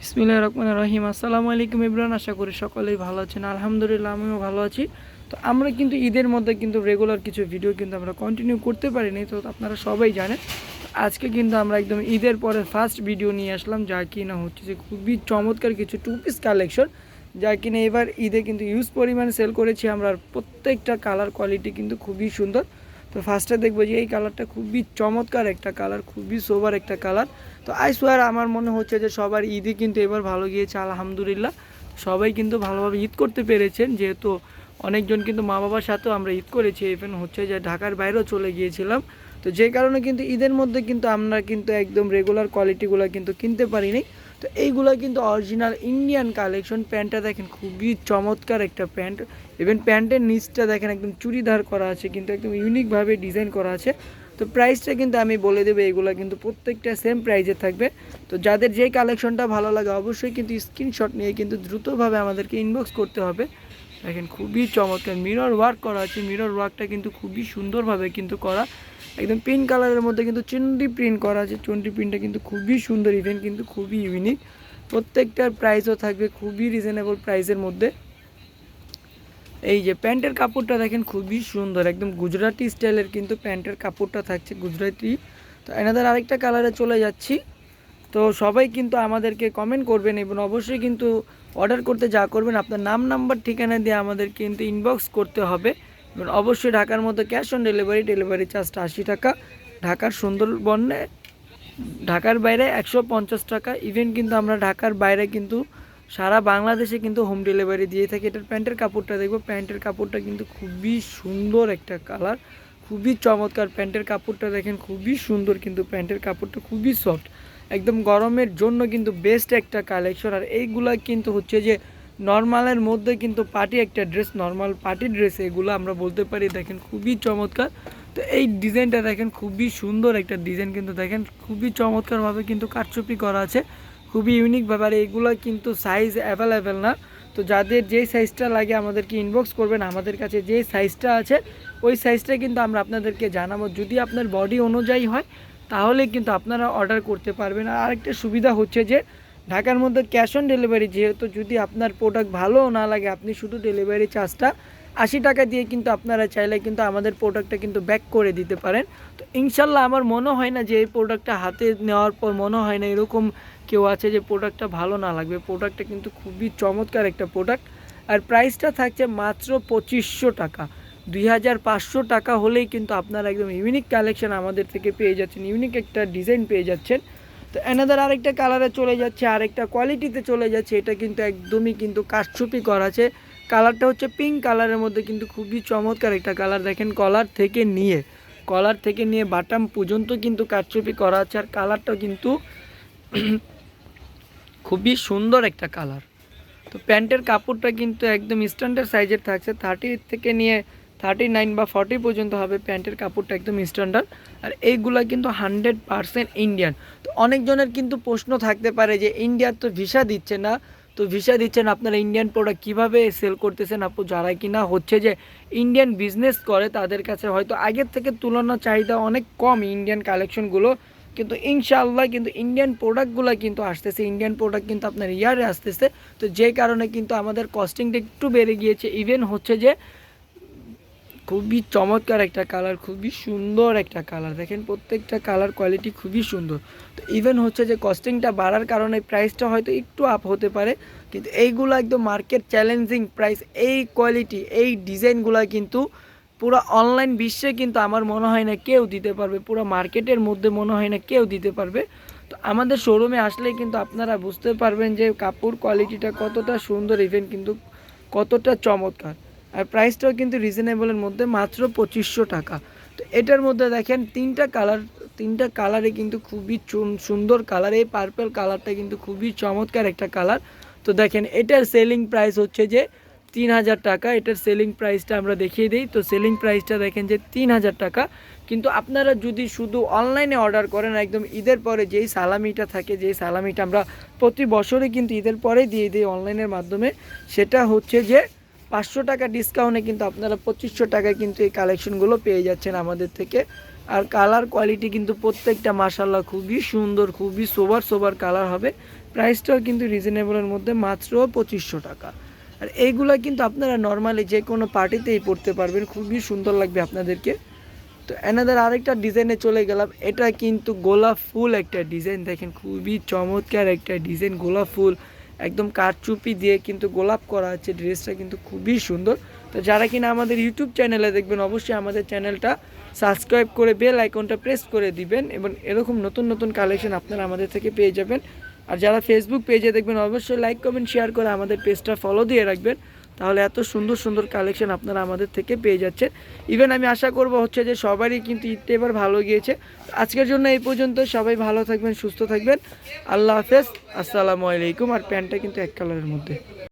বিসমিল্লাহ রহমান রহিম। আসসালামু আলাইকুম ইমরান আশা করি সকলেই ভালো আছেন। আলহামদুলিল্লাহ, আমিও ভালো আছি। তো আমরা কিন্তু ঈদের মধ্যে কিন্তু রেগুলার কিছু ভিডিও কিন্তু আমরা কন্টিনিউ করতে পারিনি, তো আপনারা সবাই জানেন। আজকে কিন্তু আমরা একদম ঈদের পরে ফার্স্ট ভিডিও নিয়ে আসলাম, যা কি না হচ্ছে যে খুবই চমৎকার কিছু টু পিস কালেকশন যা কিনা এবার ঈদে কিন্তু ইউজ পরিমাণে সেল করেছি। আমরা প্রত্যেকটা কালার কোয়ালিটি কিন্তু খুবই সুন্দর। তো ফার্স্টে দেখব যে এই কালারটা খুবই চমৎকার একটা কালার খুবই সোবার একটা কালার তো আই সোয়ার আমার মনে হচ্ছে যে সবার ঈদই কিন্তু এবার ভালো গিয়েছে, আলহামদুলিল্লাহ। সবাই কিন্তু ভালোভাবে ঈদ করতে পেরেছেন, যেহেতু অনেকজন কিন্তু মা বাবার সাথেও আমরা ঈদ করেছি ইভেন হচ্ছে যে ঢাকার বাইরেও চলে গিয়েছিলাম। তো যে কারণে কিন্তু ঈদের মধ্যে কিন্তু আমরা কিন্তু একদম রেগুলার কোয়ালিটিগুলো কিন্তু কিনতে পারিনি। তো এইগুলো কিন্তু অরিজিনাল ইন্ডিয়ান কালেকশন প্যান্টটা দেখেন খুবই চমৎকার একটা প্যান্ট ইভেন প্যান্টের নিচটা দেখেন একদম চুড়িদার করা আছে, কিন্তু একদম ইউনিকভাবে ডিজাইন করা আছে। তো প্রাইসটা কিন্তু আমি বলে দেবো এগুলো কিন্তু প্রত্যেকটা সেম প্রাইজে থাকবে। তো যাদের যে কালেকশনটা ভালো লাগে, অবশ্যই কিন্তু স্ক্রিনশট নিয়ে কিন্তু দ্রুতভাবে আমাদেরকে ইনবক্স করতে হবে। দেখেন খুবই চমৎকার মিরর ওয়ার্ক করা আছে মিরর ওয়ার্কটা কিন্তু খুবই সুন্দরভাবে কিন্তু করা। একদম পিঙ্ক কালারের মধ্যে কিন্তু চুন্ডি প্রিন্ট করা আছে। চুন্ডি প্রিন্টটা কিন্তু খুবই সুন্দর ইভেন কিন্তু খুবই ইউনিক প্রত্যেকটার প্রাইসও থাকবে খুবই রিজনেবল প্রাইসের মধ্যে। এই যে প্যান্টের কাপড়টা দেখেন খুবই সুন্দর, একদম গুজরাটি স্টাইলের কিন্তু প্যান্টের কাপড়টা থাকছে গুজরাটি। তো এনাদের আরেকটা কালারে চলে যাচ্ছি। তো সবাই কিন্তু আমাদেরকে কমেন্ট করবেন এবং অবশ্যই কিন্তু অর্ডার করতে যা করবেন, আপনার নাম নাম্বার ঠিকানা দিয়ে আমাদের কিন্তু ইনবক্স করতে হবে। অবশ্যই ঢাকার মতো ক্যাশ অন ডেলিভারি ডেলিভারি চার্জটা আশি টাকা। ঢাকার সুন্দরবনে, ঢাকার বাইরে একশো পঞ্চাশ টাকা। ইভেন কিন্তু আমরা ঢাকার বাইরে কিন্তু সারা বাংলাদেশে কিন্তু হোম ডেলিভারি দিয়ে থাকি। এটার প্যান্টের কাপড়টা দেখব। প্যান্টের কাপড়টা কিন্তু খুবই সুন্দর একটা কালার খুবই চমৎকার। প্যান্টের কাপড়টা দেখেন, খুবই সুন্দর কিন্তু প্যান্টের কাপড়টা, খুবই সফট একদম গরমের জন্য কিন্তু বেস্ট একটা কালেকশন আর এইগুলা কিন্তু হচ্ছে যে নর্মালের মধ্যে কিন্তু পার্টি একটা ড্রেস, নর্মাল পার্টি ড্রেস, এগুলো আমরা বলতে পারি, দেখেন খুবই চমৎকার। তো এই ডিজাইনটা দেখেন খুবই সুন্দর একটা ডিজাইন কিন্তু, দেখেন খুবই চমৎকারভাবে কিন্তু কারচুপি করা আছে। খুবই ইউনিক ব্যাপার এইগুলো কিন্তু সাইজ অ্যাভেলেবেল না। তো যাদের যেই সাইজটা লাগে আমাদেরকে ইনবক্স করবেন, আমাদের কাছে যে সাইজটা আছে, ওই সাইজটা কিন্তু আমরা আপনাদেরকে জানাব। যদি আপনার বডি অনুযায়ী হয়, তাহলে কিন্তু আপনারা অর্ডার করতে পারবেন। আর আরেকটা সুবিধা হচ্ছে যে ঢাকার মধ্যে ক্যাশ অন ডেলিভারি যেহেতু যদি আপনার প্রোডাক্ট ভালো না লাগে, আপনি শুধু ডেলিভারি চার্জটা আশি টাকা দিয়ে কিন্তু আপনারা চাইলে কিন্তু আমাদের প্রোডাক্টটা কিন্তু ব্যাক করে দিতে পারেন। তো ইনশাল্লাহ আমার মনে হয় না যে এই প্রোডাক্টটা হাতে নেওয়ার পর মনে হয় না এরকম কেউ আছে যে প্রোডাক্টটা ভালো না লাগবে। প্রোডাক্টটা কিন্তু খুবই চমৎকার একটা প্রোডাক্ট আর প্রাইসটা থাকছে মাত্র পঁচিশশো টাকা। দুই হাজার পাঁচশো টাকা হলেই কিন্তু আপনারা একদম ইউনিক কালেকশন আমাদের থেকে পেয়ে যাচ্ছেন ইউনিক একটা ডিজাইন পেয়ে যাচ্ছেন। তো এনাদের আরেকটা কালারে চলে যাচ্ছে, আরেকটা কোয়ালিটিতে চলে যাচ্ছে, এটা কিন্তু একদমই কিন্তু কাঠছুপি করা আছে। কালারটা হচ্ছে পিঙ্ক কালারের মধ্যে কিন্তু খুবই চমৎকার একটা কালার দেখেন কলার থেকে নিয়ে কলার থেকে নিয়ে বাটাম পর্যন্ত কিন্তু কাঠছুপি করা আছে, আর কালারটাও কিন্তু খুবই সুন্দর একটা কালার তো প্যান্টের কাপড়টা কিন্তু একদম স্ট্যান্ডার্ড সাইজের থাকছে থার্টি থেকে নিয়ে থার্টি নাইন বা ফর্টি পর্যন্ত হবে প্যান্টের কাপড়টা একদম স্ট্যান্ডার্ড আর এইগুলা কিন্তু হান্ড্রেড পারসেন্ট ইন্ডিয়ান তো অনেকজনের কিন্তু প্রশ্ন থাকতে পারে যে ইন্ডিয়ার তো ভিসা দিচ্ছে না। তো ভিসা দিচ্ছেন আপনারা ইন্ডিয়ান প্রোডাক্ট কীভাবে সেল করতেছেন আপু? যারা কিনা হচ্ছে যে ইন্ডিয়ান বিজনেস করে, তাদের কাছে হয়তো আগের থেকে তুলনা চাহিদা অনেক কম ইন্ডিয়ান কালেকশনগুলো কিন্তু ইনশাআল্লাহ কিন্তু ইন্ডিয়ান প্রোডাক্টগুলো কিন্তু আসতেছে। ইন্ডিয়ান প্রোডাক্ট কিন্তু আপনার ইয়ারে আসতেছে। তো যে কারণে কিন্তু আমাদের কস্টিংটা একটু বেড়ে গিয়েছে। ইভেন হচ্ছে যে খুবই চমৎকার একটা কালার খুবই সুন্দর একটা কালার দেখেন প্রত্যেকটা কালার কোয়ালিটি খুবই সুন্দর। তো ইভেন হচ্ছে যে কস্টিংটা বাড়ার কারণে প্রাইসটা হয়তো একটু আপ হতে পারে, কিন্তু এইগুলো একদম মার্কেট চ্যালেঞ্জিং প্রাইস এই কোয়ালিটি এই ডিজাইনগুলো কিন্তু পুরো অনলাইন বিশ্বে কিন্তু আমার মনে হয় না কেউ দিতে পারবে, পুরো মার্কেটের মধ্যে মনে হয় না কেউ দিতে পারবে। তো আমাদের শোরুমে আসলে কিন্তু আপনারা বুঝতে পারবেন যে কাপড় কোয়ালিটিটা কতটা সুন্দর ইভেন কিন্তু কতটা চমৎকার। আর প্রাইসটাও কিন্তু রিজনেবলের মধ্যে মাত্র পঁচিশশো টাকা। তো এটার মধ্যে দেখেন তিনটা কালার তিনটা কালারে কিন্তু খুবই সুন্দর কালার এই পার্পল কালারটা কিন্তু খুবই চমৎকার একটা কালার তো দেখেন এটার সেলিং প্রাইস হচ্ছে যে তিন হাজার টাকা, এটার সেলিং প্রাইসটা আমরা দেখিয়ে দিই। তো সেলিং প্রাইসটা দেখেন যে তিন হাজার টাকা। কিন্তু আপনারা যদি শুধু অনলাইনে অর্ডার করেন, একদম ঈদের পরে যেই সালামিটা থাকে, যেই সালামিটা আমরা প্রতি বছরে কিন্তু ঈদের পরে দিয়ে দিই অনলাইনের মাধ্যমে, সেটা হচ্ছে যে পাঁচশো টাকা ডিসকাউন্টে কিন্তু আপনারা পঁচিশশো টাকায় কিন্তু এই কালেকশনগুলো পেয়ে যাচ্ছেন আমাদের থেকে। আর কালার কোয়ালিটি কিন্তু প্রত্যেকটা মাসাল্লাহ খুবই সুন্দর, খুবই সোবার সোবার কালার হবে। প্রাইসটাও কিন্তু রিজনেবলের মধ্যে মাত্র পঁচিশশো টাকা। আর এইগুলা কিন্তু আপনারা নর্মালি যে কোনো পার্টিতেই পড়তে পারবেন। খুবই সুন্দর লাগবে আপনাদেরকে। তো এনাদের আরেকটা ডিজাইনে চলে গেলাম। এটা কিন্তু গোলাপ ফুল একটা ডিজাইন দেখেন, খুবই চমৎকার একটা ডিজাইন গোলাপ ফুল। একদম কারচুপি দিয়ে কিন্তু গোলাপ করা আছে ড্রেসটা কিন্তু খুবই সুন্দর। তো যারা কিনা আমাদের ইউটিউব চ্যানেলে দেখবেন, অবশ্যই আমাদের চ্যানেলটা সাবস্ক্রাইব করে বেল আইকনটা প্রেস করে দিবেন এবং এরকম নতুন নতুন কালেকশন আপনারা আমাদের থেকে পেয়ে যাবেন। আর যারা ফেসবুক পেজে দেখবেন, অবশ্যই লাইক কমেন্ট শেয়ার করে আমাদের পেজটা ফলো দিয়ে রাখবেন। তাহলে এত সুন্দর সুন্দর কালেকশন আপনারা আমাদের থেকে পেয়ে যাচ্ছেন। ইভেন আমি আশা করব হচ্ছে যে সবারই কিন্তু ঈদটা এবার ভালো গিয়েছে। আজকের জন্য এই পর্যন্ত, সবাই ভালো থাকবেন, সুস্থ থাকবেন। আল্লাহ হাফেজ, আসসালামু আলাইকুম। আর প্যান্টটা কিন্তু এক কালারের মধ্যে।